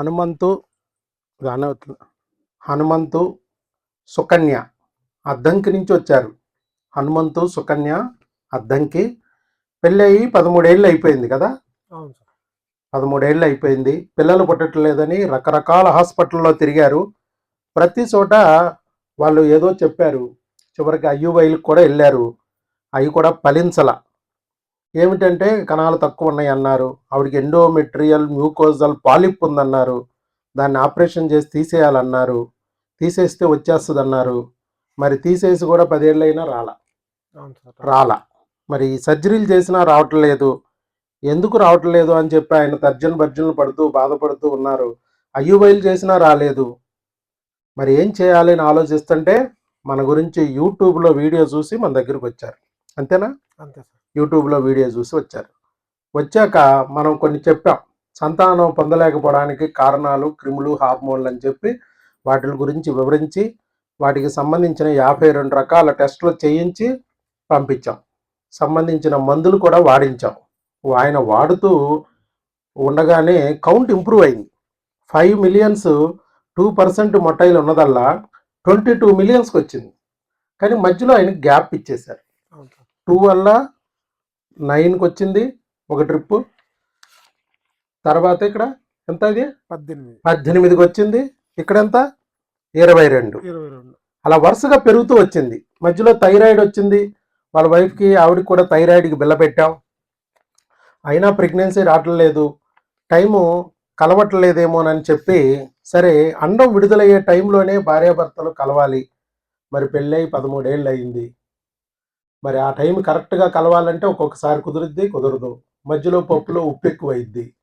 హనుమంతు గానే అవుతుంది. హనుమంతు సుకన్య అద్దంకి నుంచి వచ్చారు. హనుమంతు సుకన్య అద్దంకి పెళ్ళయి పదమూడేళ్ళు అయిపోయింది కదా? పదమూడేళ్ళు అయిపోయింది. పిల్లలు పుట్టట్లేదని రకరకాల హాస్పిటల్లో తిరిగారు. ప్రతి చోట వాళ్ళు ఏదో చెప్పారు. చివరికి ఐయువైలకు కూడా వెళ్ళారు. అవి కూడా ఫలించల. ఏమిటంటే కణాలు తక్కువ ఉన్నాయి అన్నారు. ఆవిడకి ఎండోమెట్రియల్ మ్యూకోజల్ పాలిప్ ఉందన్నారు. దాన్ని ఆపరేషన్ చేసి తీసేయాలన్నారు. తీసేస్తే వచ్చేస్తుంది అన్నారు మరి తీసేసి కూడా పదేళ్ళైనా రాలా. రాలా. మరి సర్జరీలు చేసినా రావటం లేదు ఎందుకు రావటం లేదు అని చెప్పి ఆయన తర్జన భర్జనలు పడుతూ బాధపడుతూ ఉన్నారు. అయ్యుబైలు చేసినా రాలేదు. మరి ఏం చేయాలి అని ఆలోచిస్తుంటే మన గురించి యూట్యూబ్లో వీడియో చూసి మన దగ్గరికి వచ్చారు. అంతేనా? అంతే సార్. యూట్యూబ్లో వీడియో చూసి వచ్చారు. వచ్చాక మనం కొన్ని చెప్పాం. సంతానం పొందలేకపోవడానికి కారణాలు క్రిములు హార్మోన్లు అని చెప్పి వాటి గురించి వివరించి వాటికి సంబంధించిన యాభై రెండు రకాల టెస్టులు చేయించి పంపించాం. సంబంధించిన మందులు కూడా వాడించాం. ఆయన వాడుతూ ఉండగానే కౌంట్ ఇంప్రూవ్ అయింది. ఫైవ్ మిలియన్స్ టూ పర్సెంట్ మొట్టైలు ఉన్నదల్లా ట్వంటీ టూ మిలియన్స్కి వచ్చింది. కానీ మధ్యలో ఆయన గ్యాప్ ఇచ్చేశారు. టూ వల్ల నైన్కి వచ్చింది ఒక ట్రిప్పు. తర్వాత ఇక్కడ ఎంత ఇది? పద్దెనిమిది. పద్దెనిమిదికి వచ్చింది ఇక్కడ ఎంత ఇరవై రెండు ఇరవై రెండు అలా వరుసగా పెరుగుతూ వచ్చింది. మధ్యలో థైరాయిడ్ వచ్చింది. వాళ్ళ వైఫ్కి ఆవిడకి కూడా థైరాయిడ్కి బిల్ల పెట్టాం. అయినా ప్రెగ్నెన్సీ రావట్లేదు. టైము కలవట్లేదేమోనని చెప్పి సరే అండం విడుదలయ్యే టైంలోనే భార్యాభర్తలు కలవాలి. మరి పెళ్ళై పదమూడేళ్ళు అయింది మరి ఆ టైం కరెక్ట్గా కలవాలంటే ఒక్కొక్కసారి కుదురుద్ది కుదరదు. మధ్యలో పప్పులో ఉప్పు ఎక్కువైద్ది.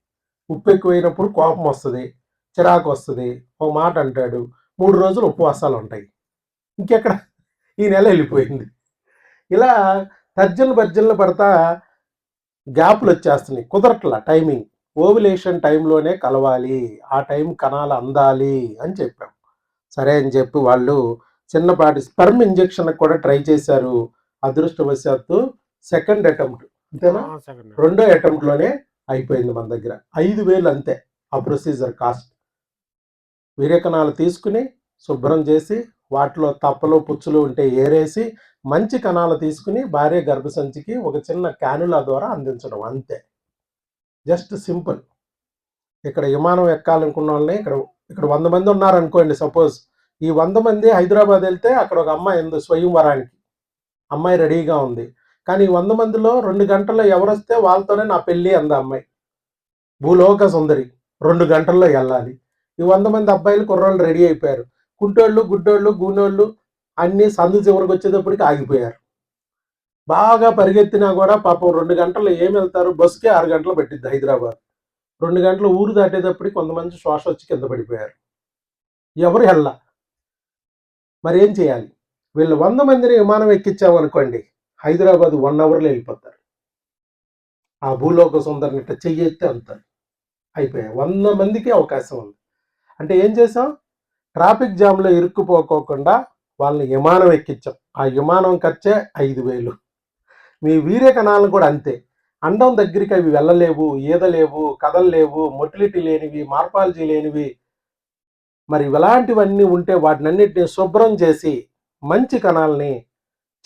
ఉప్పు ఎక్కువైనప్పుడు కోపం వస్తుంది చిరాకు వస్తుంది. ఒక మాట అంటాడు మూడు రోజులు ఉపవాసాలు ఉంటాయి. ఇంకెక్కడ? ఈ నెల వెళ్ళిపోయింది. ఇలా తర్జన భర్జనలు పడతా గ్యాప్లు వచ్చేస్తున్నాయి. కుదరట్ల టైమింగ్. ఓవిలేషన్ టైంలోనే కలవాలి. ఆ టైం కణాలు అందాలి అని చెప్పాం. సరే అని చెప్పి వాళ్ళు చిన్నపాటి స్పెర్మ్ ఇంజెక్షన్ కూడా ట్రై చేశారు. అదృష్టవశాత్తు సెకండ్ అటెంప్ట్. అంతేనా? రెండో అటెంప్ట్లోనే అయిపోయింది మన దగ్గర. ఐదు వేలు అంతే ఆ ప్రొసీజర్ కాస్ట్. వీర్యకణాలు తీసుకుని శుభ్రం చేసి వాటిలో తప్పలు పుచ్చులు ఉంటే ఏరేసి మంచి కణాలు తీసుకుని భార్య గర్భసంచికి ఒక చిన్న క్యానులా ద్వారా అందించడం అంతే. Just simple. ఇక్కడ విమానం ఎక్కాలనుకున్న వాళ్ళని ఇక్కడ ఇక్కడ వంద మంది ఉన్నారనుకోండి సపోజ్. ఈ వంద మంది హైదరాబాద్ వెళ్తే అక్కడ ఒక అమ్మాయి ఉంది స్వయంవరానికి. అమ్మాయి రెడీగా ఉంది. కానీ ఈ వంద మందిలో రెండు గంటల్లో ఎవరొస్తే వాళ్ళతోనే నా పెళ్ళి అంద అమ్మాయి. భూలోక సుందరి రెండు గంటల్లో వెళ్ళాలి. ఈ వంద మంది అబ్బాయిలు కుర్రోళ్ళు రెడీ అయిపోయారు. కుంటోళ్ళు గుడ్డోళ్ళు గూనోళ్ళు అన్నీ సందు చివరికి వచ్చేటప్పటికి ఆగిపోయారు. బాగా పరిగెత్తినా కూడా పాపం రెండు గంటలు ఏం వెళ్తారు? బస్సుకే ఆరు గంటలు పెట్టిద్ది హైదరాబాద్. రెండు గంటలు ఊరు దాటేటప్పటికి కొంతమంది శ్వాస వచ్చి కింద పడిపోయారు. ఎవరు వెళ్ళ? మరి ఏం చేయాలి? వీళ్ళు వంద మందిని విమానం ఎక్కించామనుకోండి హైదరాబాద్ వన్ అవర్లో వెళ్ళిపోతారు. ఆ భూలోక సుందరిని ఇట్లా చెయ్యెత్తే అంతారు. అయిపోయాయి. వంద మందికి అవకాశం ఉంది. అంటే ఏం చేసాం? ట్రాఫిక్ జామ్లో ఇరుక్కుపోకోకుండా వాళ్ళని విమానం ఎక్కించాం ఆ విమానం ఖర్చే ఐదు వేలు. మీ వీరే కణాలను కూడా అంతే. అండం దగ్గరికి అవి వెళ్ళలేవు ఈదలేవు కదలలేవు మొటిలిటీ లేనివి మార్పాలజీ లేనివి. మరి ఇలాంటివన్నీ ఉంటే వాటినన్నిటిని శుభ్రం చేసి మంచి కణాలని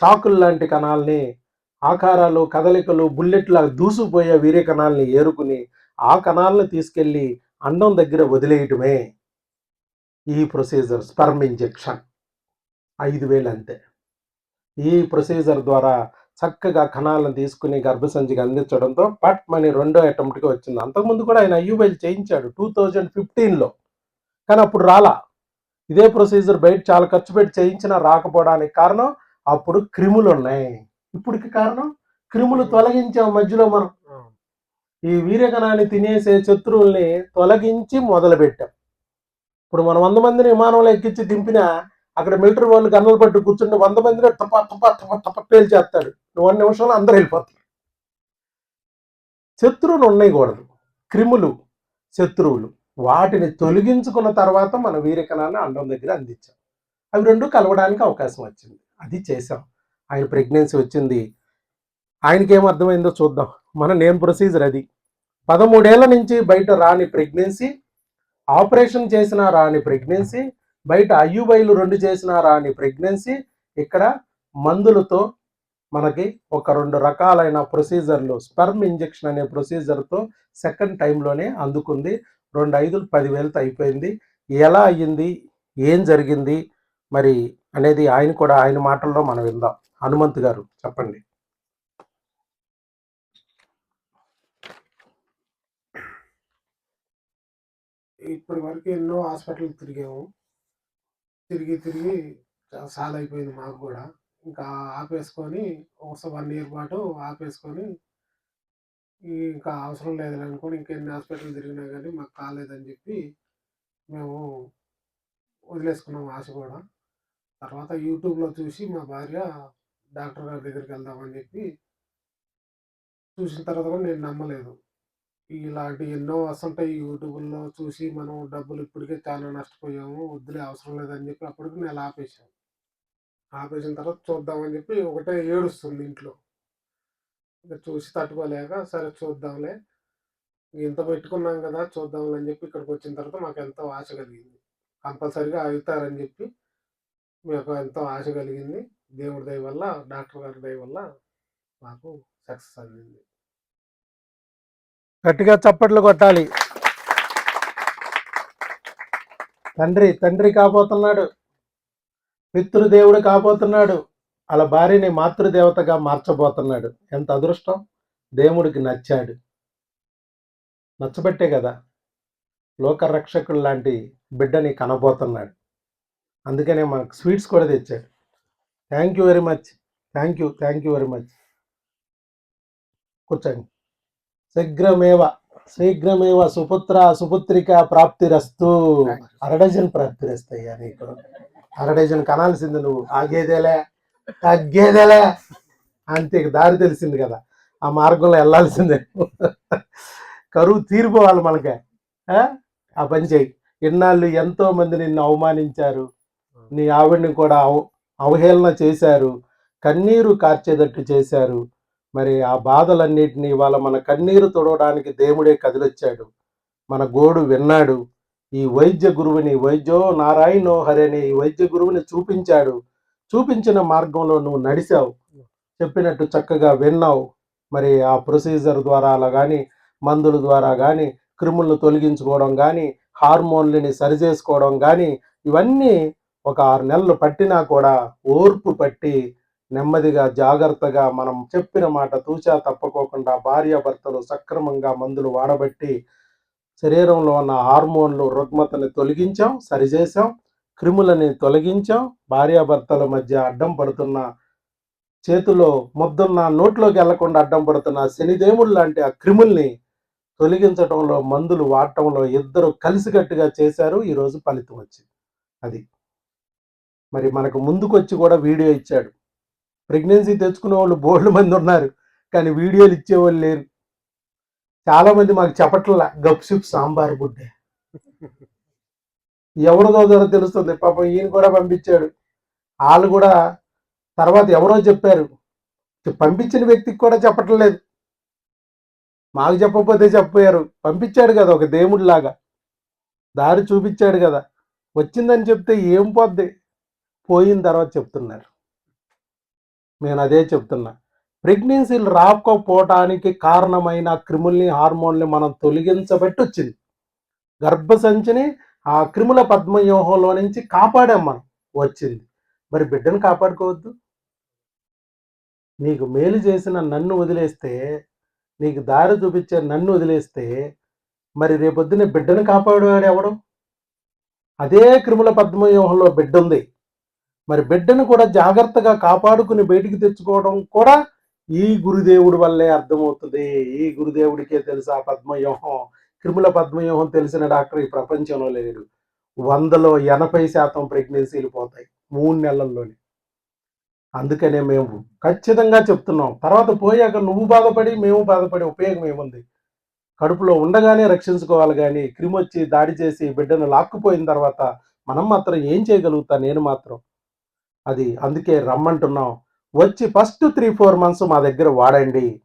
చాకుల్లాంటి కణాలని ఆకారాలు కదలికలు బుల్లెట్లా దూసుకుపోయే వీర్య కణాలని ఏరుకుని ఆ కణాలను తీసుకెళ్ళి అండం దగ్గర వదిలేయటమే ఈ ప్రొసీజర్ స్పర్మ్ ఇంజెక్షన్. ఐదు వేలు అంతే. ఈ ప్రొసీజర్ ద్వారా చక్కగా కణాలను తీసుకుని గర్భసంచికి అందించడంతో పట్ మని రెండో అటెంప్ట్కి వచ్చింది. అంతకుముందు కూడా ఆయన ఐయుబైల్ చేయించాడు. టూ థౌజండ్ ఫిఫ్టీన్లో. కానీ అప్పుడు రాలా. ఇదే ప్రొసీజర్ బయట చాలా ఖర్చు పెట్టి చేయించినా రాకపోవడానికి కారణం అప్పుడు క్రిములు ఉన్నాయి. ఇప్పటికి కారణం క్రిములు తొలగించాం మధ్యలో మనం. ఈ వీరకణాన్ని తినేసే శత్రువుల్ని తొలగించి మొదలుపెట్టాం. ఇప్పుడు మనం వంద మందిని విమానంలో ఎక్కించి దింపినా అక్కడ మిలిటరీ వాళ్ళు గన్నలు పట్టు కూర్చుంటే వంద మందిని తప్ప తప్ప తప్ప తప్ప పేల్చేస్తాడు. వన్ నిమిషంలో అందరూ వెళ్ళిపోతారు. శత్రువులు ఉన్నాయకూడదు క్రిములు శత్రువులు. వాటిని తొలగించుకున్న తర్వాత మన వీరకణాన్ని అండం దగ్గర అందించాం. అవి రెండు కలవడానికి అవకాశం వచ్చింది. అది చేసాం ఆయన ప్రెగ్నెన్సీ వచ్చింది. ఆయనకి ఏం అర్థమైందో చూద్దాం. మన నేమ్ ప్రొసీజర్ అది. పదమూడేళ్ళ నుంచి బయట రాని ప్రెగ్నెన్సీ ఆపరేషన్ చేసినా రాని ప్రెగ్నెన్సీ బయట అయ్యుబైలు రెండు చేసినా రాని ప్రెగ్నెన్సీ ఇక్కడ మందులతో మనకి ఒక రెండు రకాలైన ప్రొసీజర్లు స్పెర్మ్ ఇంజెక్షన్ అనే ప్రొసీజర్తో సెకండ్ టైంలోనే అందుకుంది. రెండు ఐదులు పదివేలతో అయిపోయింది. ఎలా అయ్యింది? ఏం జరిగింది? మరి అనేది ఆయన కూడా ఆయన మాటల్లో మనం విందాం. హనుమంత్ గారు చెప్పండి. ఇప్పటి వరకు ఎన్నో హాస్పిటల్ తిరిగాము. తిరిగి తిరిగి సాల్ చాలా అయిపోయింది మాకు కూడా. ఇంకా ఆపేసుకొని ఒక వన్ ఇయర్ పాటు ఆపేసుకొని ఇంకా అవసరం లేదని అనుకోని ఇంకెన్ని హాస్పిటల్ తిరిగినా కానీ మాకు కాలేదని చెప్పి మేము వదిలేసుకున్నాం ఆశ కూడా. తర్వాత యూట్యూబ్లో చూసి మా భార్య డాక్టర్ గారి దగ్గరికి వెళ్దామని చెప్పి చూసిన తర్వాత కూడా నేను నమ్మలేదు. ఇలాంటి ఎన్నో వస్తుంటాయి యూట్యూబ్లో చూసి మనం డబ్బులు ఇప్పటికే చాలా నష్టపోయాము వద్దులే అవసరం లేదని చెప్పి అప్పటికి నేను ఆపేసాం ఆపేసిన తర్వాత చూద్దామని చెప్పి ఒకటే ఏడుస్తుంది ఇంట్లో. చూసి తట్టుకోలేక సరే చూద్దాంలే. ఇంత పెట్టుకున్నాం కదా చూద్దాంలే అని చెప్పి ఇక్కడికి వచ్చిన తర్వాత మాకు ఎంతో ఆశ కలిగింది. కంపల్సరిగా అవుతారని చెప్పి మాకు ఎంతో ఆశ కలిగింది. దేవుడి దయ వల్ల డాక్టర్ గారి దయ వల్ల మాకు సక్సెస్ అందింది. గట్టిగా చప్పట్లు కొట్టాలి. తండ్రి తండ్రి కాబోతున్నాడు పితృదేవుడు కాబోతున్నాడు అలా భార్యని మాతృదేవతగా మార్చబోతున్నాడు. ఎంత అదృష్టం? దేవుడికి నచ్చాడు. నచ్చబట్టే కదా లోకరక్షకుడు లాంటి బిడ్డని కనబోతున్నాడు. అందుకనే మనకు స్వీట్స్ కూడా తెచ్చాడు. Thank you very much. Thank you thank you very much. కూర్చోండి. శీఘ్రమేవ శీఘ్రమేవ సుపుత్ర సుపుత్రిక ప్రాప్తిరస్తు. అరడజన్ ప్రాప్తిరస్తాయ్యా నీకు. అరడజన్ కనాల్సింది నువ్వు. ఆగేదేలే. తగ్గేదేలే. అంతే ఇక దారి తెలిసింది కదా. ఆ మార్గంలో వెళ్ళాల్సిందే. కరువు తీరిపోవాలి మనకే. ఆ? ఆ పని చేయి. ఇన్నాళ్ళు ఎంతో మంది నిన్ను అవమానించారు. నీ ఆవిడ్ని కూడా అవ అవహేళన చేశారు. కన్నీరు కార్చేటట్టు చేశారు. మరి ఆ బాధలన్నిటిని ఇవాళ మన కన్నీరు తొడవడానికి దేవుడే కదిలొచ్చాడు. మన గోడు విన్నాడు. ఈ వైద్య గురువుని వైద్యో నారాయణో హరే అని ఈ వైద్య గురువుని చూపించాడు. చూపించిన మార్గంలో నువ్వు నడిచావు. చెప్పినట్టు చక్కగా విన్నావు. మరి ఆ ప్రొసీజర్ ద్వారా అలా కానీ మందుల ద్వారా కానీ క్రిములను తొలగించుకోవడం కానీ హార్మోన్లని సరిచేసుకోవడం కానీ ఇవన్నీ ఒక ఆరు నెలలు పట్టినా కూడా ఓర్పు పట్టి నెమ్మదిగా జాగ్రత్తగా మనం చెప్పిన మాట తూచా తప్పకోకుండా భార్యాభర్తలు సక్రమంగా మందులు వాడబట్టి శరీరంలో ఉన్న హార్మోన్లు రుగ్మతని తొలగించాం సరిచేసాం క్రిములని తొలగించాం. భార్యాభర్తల మధ్య అడ్డం పడుతున్న చేతిలో ముద్దున్న నోట్లోకి వెళ్ళకుండా అడ్డం పడుతున్న శనిదేవుడు లాంటి ఆ క్రిముల్ని తొలగించడంలో మందులు వాడటంలో ఇద్దరు కలిసికట్టుగా చేశారు. ఈరోజు ఫలితం వచ్చింది. అది. మరి మనకు ముందుకొచ్చి కూడా వీడియో ఇచ్చాడు. ప్రెగ్నెన్సీ తెచ్చుకునే వాళ్ళు బోల్డ్ మంది ఉన్నారు. కానీ వీడియోలు ఇచ్చేవాళ్ళు లేరు. చాలామంది మాకు చెప్పట్లా. గప్సిప్ సాంబార్ గుడ్డే. ఎవరిదో ద్వారా తెలుస్తుంది. పాపం ఈయన కూడా పంపించాడు. వాళ్ళు కూడా తర్వాత ఎవరో చెప్పారు. పంపించిన వ్యక్తికి కూడా చెప్పట్లేదు. మాకు చెప్పకపోతే చెప్పారు పంపించాడు కదా ఒక దేవుడిలాగా. దారి చూపించాడు కదా. వచ్చిందని చెప్తే ఏం పోద్ది? పోయిన తర్వాత చెప్తున్నారు. నేను అదే చెప్తున్నా. ప్రెగ్నెన్సీలు రాకపోవటానికి కారణమైన క్రిముల్ని హార్మోన్ని మనం తొలగించబట్టి వచ్చింది గర్భసంచిని ఆ క్రిముల పద్మవ్యూహంలో నుంచి కాపాడాం మనం. వచ్చింది. మరి బిడ్డను కాపాడుకోవద్దు. నీకు మేలు చేసిన నన్ను వదిలేస్తే నీకు దారి చూపించే నన్ను వదిలేస్తే మరి రేపొద్దున బిడ్డను కాపాడేవాడు ఎవడు? అదే క్రిముల పద్మవ్యూహంలో బిడ్డ ఉంది. మరి బిడ్డను కూడా జాగ్రత్తగా కాపాడుకుని బయటికి తెచ్చుకోవడం కూడా ఈ గురుదేవుడి వల్లే అర్థమవుతుంది. ఈ గురుదేవుడికే తెలుసు ఆ పద్మవ్యూహం. క్రిముల పద్మవ్యూహం తెలిసిన డాక్టర్ ఈ ప్రపంచంలో లేడు. వందలో ఎనభై శాతం ప్రెగ్నెన్సీలు పోతాయి మూడు నెలల్లోనే. అందుకనే మేము ఖచ్చితంగా చెప్తున్నాం. తర్వాత పోయాక నువ్వు బాధపడి మేము బాధపడి ఉపయోగం ఏముంది? కడుపులో ఉండగానే రక్షించుకోవాలి కానీ క్రిమి వచ్చి దాడి చేసి బిడ్డను లాక్కుపోయిన తర్వాత మనం మాత్రం ఏం చేయగలుగుతా? నేను మాత్రం. అది అందుకే రమ్మంటున్నాం. వచ్చి ఫస్ట్ త్రీ ఫోర్ మంత్స్ మా దగ్గర వాడండి.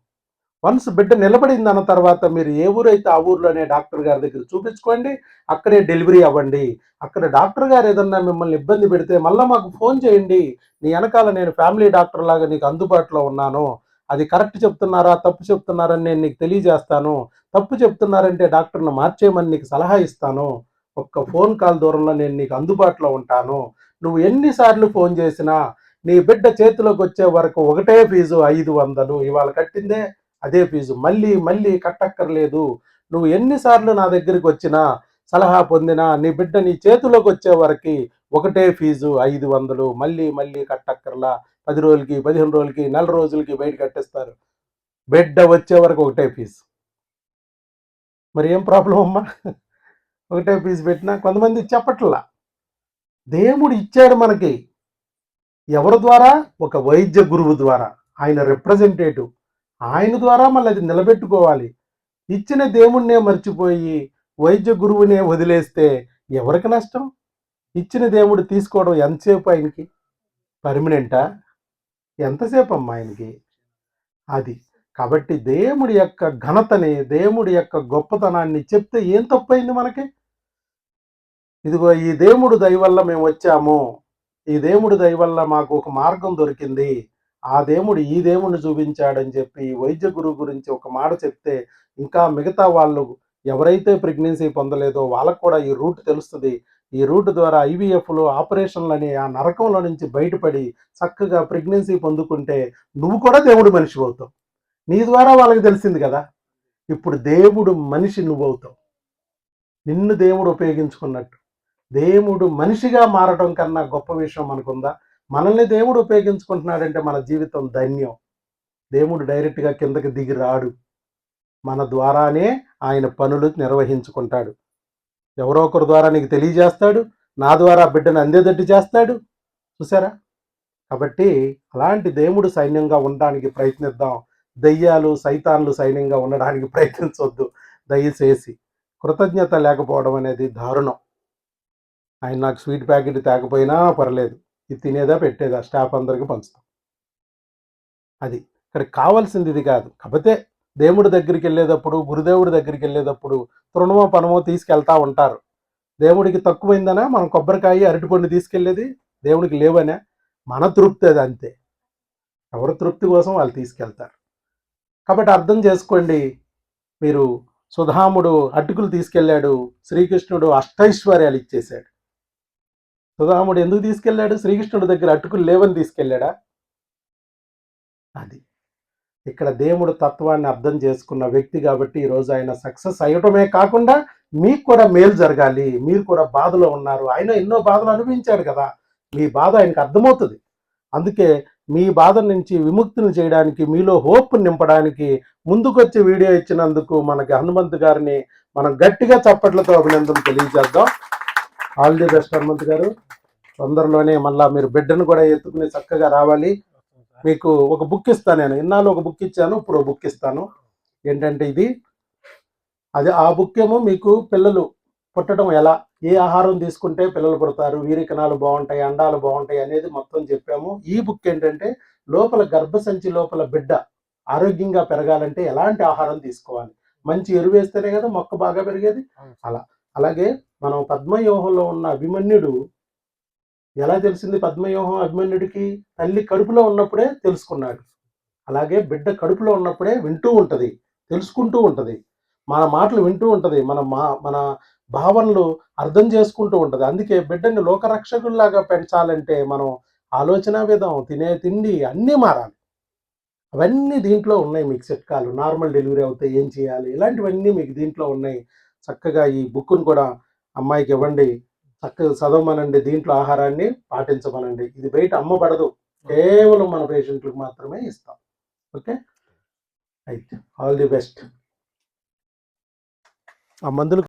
వన్స్ బిడ్డ నిలబడింది అన్న తర్వాత మీరు ఏ ఊరైతే ఆ ఊర్లోనే డాక్టర్ గారి దగ్గర చూపించుకోండి అక్కడే డెలివరీ అవ్వండి. అక్కడ డాక్టర్ గారు ఏదన్నా మిమ్మల్ని ఇబ్బంది పెడితే మళ్ళీ మాకు ఫోన్ చేయండి. నీ వెనకాల నేను ఫ్యామిలీ డాక్టర్ లాగా నీకు అందుబాటులో ఉన్నాను. అది కరెక్ట్ చెప్తున్నారా తప్పు చెప్తున్నారని నేను నీకు తెలియజేస్తాను. తప్పు చెప్తున్నారంటే డాక్టర్ని మార్చేయమని నీకు సలహా ఇస్తాను. ఒక్క ఫోన్ కాల్ దూరంలో నేను నీకు అందుబాటులో ఉంటాను. నువ్వు ఎన్నిసార్లు ఫోన్ చేసినా నీ బిడ్డ చేతిలోకి వచ్చే వరకు ఒకటే ఫీజు ఐదు వందలు. ఇవాళ కట్టిందే అదే ఫీజు. మళ్ళీ మళ్ళీ కట్టక్కర్లేదు. నువ్వు ఎన్నిసార్లు నా దగ్గరికి వచ్చినా సలహా పొందినా నీ బిడ్డ నీ చేతిలోకి వచ్చే వరకు ఒకటే ఫీజు ఐదు వందలు. మళ్ళీ మళ్ళీ కట్టక్కర్లా. పది రోజులకి పదిహేను రోజులకి నెల రోజులకి బయట కట్టేస్తారు. బిడ్డ వచ్చే వరకు ఒకటే ఫీజు. మరి ఏం ప్రాబ్లం అమ్మా? ఒకటే ఫీజు పెట్టినా కొంతమంది చెప్పట్లా. దేవుడు ఇచ్చాడు మనకి. ఎవరి ద్వారా? ఒక వైద్య గురువు ద్వారా. ఆయన రిప్రజెంటేటివ్ ఆయన ద్వారా మళ్ళీ అది నిలబెట్టుకోవాలి. ఇచ్చిన దేవుణ్ణే మర్చిపోయి వైద్య గురువునే వదిలేస్తే ఎవరికి నష్టం? ఇచ్చిన దేవుడు తీసుకోవడం ఎంతసేపు ఆయనకి? పర్మనెంటా? ఎంతసేపు అమ్మా ఆయనకి? అది. కాబట్టి దేవుడి యొక్క ఘనతని దేవుడి యొక్క గొప్పతనాన్ని చెప్తే ఏం తప్పైంది మనకి? ఇదిగో ఈ దేవుడు దయ వల్ల మేము వచ్చాము. ఈ దేవుడి దయ వల్ల మాకు ఒక మార్గం దొరికింది. ఆ దేవుడు ఈ దేవుడిని చూపించాడని చెప్పి ఈ వైద్య గురువు గురించి ఒక మాట చెప్తే ఇంకా మిగతా వాళ్ళు ఎవరైతే ప్రెగ్నెన్సీ పొందలేదో వాళ్ళకు కూడా ఈ రూట్ తెలుస్తుంది. ఈ రూట్ ద్వారా ఐవీఎఫ్లు ఆపరేషన్లని ఆ నరకంలో నుంచి బయటపడి చక్కగా ప్రెగ్నెన్సీ పొందుకుంటే నువ్వు కూడా దేవుడు మనిషి అవుతావు. నీ ద్వారా వాళ్ళకి తెలిసింది కదా. ఇప్పుడు దేవుడు మనిషి నువ్వు అవుతావు. నిన్ను దేవుడు ఉపయోగించుకున్నట్టు. దేవుడు మనిషిగా మారడం కన్నా గొప్ప విషయం మనకుందా? మనల్ని దేవుడు ఉపయోగించుకుంటున్నాడంటే మన జీవితం ధన్యం. దేవుడు డైరెక్ట్గా కిందకి దిగి రాడు. మన ద్వారానే ఆయన పనులు నిర్వహించుకుంటాడు. ఎవరో ఒకరి ద్వారా నీకు తెలియజేస్తాడు. నా ద్వారా బిడ్డను అందేదట్టు చేస్తాడు. చూసారా? కాబట్టి అలాంటి దేవుడు సైన్యంగా ఉండడానికి ప్రయత్నిద్దాం. దయ్యాలు సైతాన్లు సైన్యంగా ఉండడానికి ప్రయత్నించవద్దు దయచేసి కృతజ్ఞత లేకపోవడం అనేది దారుణం. ఆయన నాకు స్వీట్ ప్యాకెట్ తేకపోయినా పర్లేదు. ఇది తినేదా పెట్టేదా స్టాఫ్ అందరికీ పంచుతాం. అది. ఇక్కడ కావాల్సింది ఇది కాదు. కాకపోతే దేవుడి దగ్గరికి వెళ్ళేటప్పుడు గురుదేవుడి దగ్గరికి వెళ్ళేటప్పుడు తృణమో పనమో తీసుకెళ్తా ఉంటారు. దేవుడికి తక్కువైందనా? మనం కొబ్బరికాయ అరటిపండు తీసుకెళ్ళేది దేవుడికి లేవనే? మన తృప్తి అది అంతే. ఎవరి తృప్తి కోసం వాళ్ళు తీసుకెళ్తారు. కాబట్టి అర్థం చేసుకోండి. మీరు సుధాముడు అటుకులు తీసుకెళ్ళాడు శ్రీకృష్ణుడు అష్టైశ్వర్యాలు ఇచ్చేశాడు. సుధాముడు ఎందుకు తీసుకెళ్ళాడు? శ్రీకృష్ణుడి దగ్గర అటుకులు లేవని తీసుకెళ్ళాడా? అది. ఇక్కడ దేవుడు తత్వాన్ని అర్థం చేసుకున్న వ్యక్తి కాబట్టి ఈరోజు ఆయన సక్సెస్ అయ్యటమే కాకుండా మీకు కూడా మేలు జరగాలి. మీరు కూడా బాధలో ఉన్నారు. ఆయన ఎన్నో బాధలు అనుభవించాడు కదా. మీ బాధ ఆయనకు అర్థమవుతుంది. అందుకే మీ బాధ నుంచి విముక్తిని చేయడానికి మీలో హోప్ నింపడానికి ముందుకొచ్చి వీడియో ఇచ్చినందుకు మనకి హనుమంత్ గారిని మనం గట్టిగా చప్పట్లతో అభినందన తెలియజేద్దాం. All the best Hanumanth garu. తొందరలోనే మళ్ళా మీరు బిడ్డను కూడా ఎత్తుకుని చక్కగా రావాలి. మీకు ఒక బుక్ ఇస్తాను నేను. ఇన్నాళ్ళు ఒక బుక్ ఇచ్చాను ఇప్పుడు బుక్ ఇస్తాను. ఏంటంటే ఇది? అది ఆ బుక్ ఏమో మీకు పిల్లలు పుట్టడం ఎలా? ఏ ఆహారం తీసుకుంటే పిల్లలు పుడతారు? వీరికణాలు బాగుంటాయి అండాలు బాగుంటాయి అనేది మొత్తం చెప్పాము. ఈ బుక్ ఏంటంటే లోపల గర్భసంచి లోపల బిడ్డ ఆరోగ్యంగా పెరగాలంటే ఎలాంటి ఆహారం తీసుకోవాలి? మంచి ఎరువు వేస్తేనే కదా మొక్క బాగా పెరిగేది? అలా. అలాగే మనం పద్మవ్యూహంలో ఉన్న అభిమన్యుడు ఎలా తెలిసింది పద్మవ్యూహం అభిమన్యుడికి? తల్లి కడుపులో ఉన్నప్పుడే తెలుసుకున్నాడు. అలాగే బిడ్డ కడుపులో ఉన్నప్పుడే వింటూ ఉంటుంది తెలుసుకుంటూ ఉంటుంది. మన మాటలు వింటూ ఉంటుంది మన మా మన భావనలు అర్థం చేసుకుంటూ ఉంటుంది. అందుకే బిడ్డని లోకరక్షకుల్లాగా పెంచాలంటే మనం ఆలోచన విధం తినే తిండి అన్నీ మారాలి. అవన్నీ దీంట్లో ఉన్నాయి మీకు చిట్కాలు నార్మల్ డెలివరీ అవుతే ఏం చేయాలి? ఇలాంటివన్నీ మీకు దీంట్లో ఉన్నాయి. చక్కగా ఈ బుక్ను కూడా అమ్మాయికి ఇవ్వండి. చక్కగా చదవమనండి దీంట్లో ఆహారాన్ని పాటించమనండి. ఇది బయట అమ్మబడదు. కేవలం మన పేషెంట్లకు మాత్రమే ఇస్తాం. Okay? Right all the best. ఆ మందులు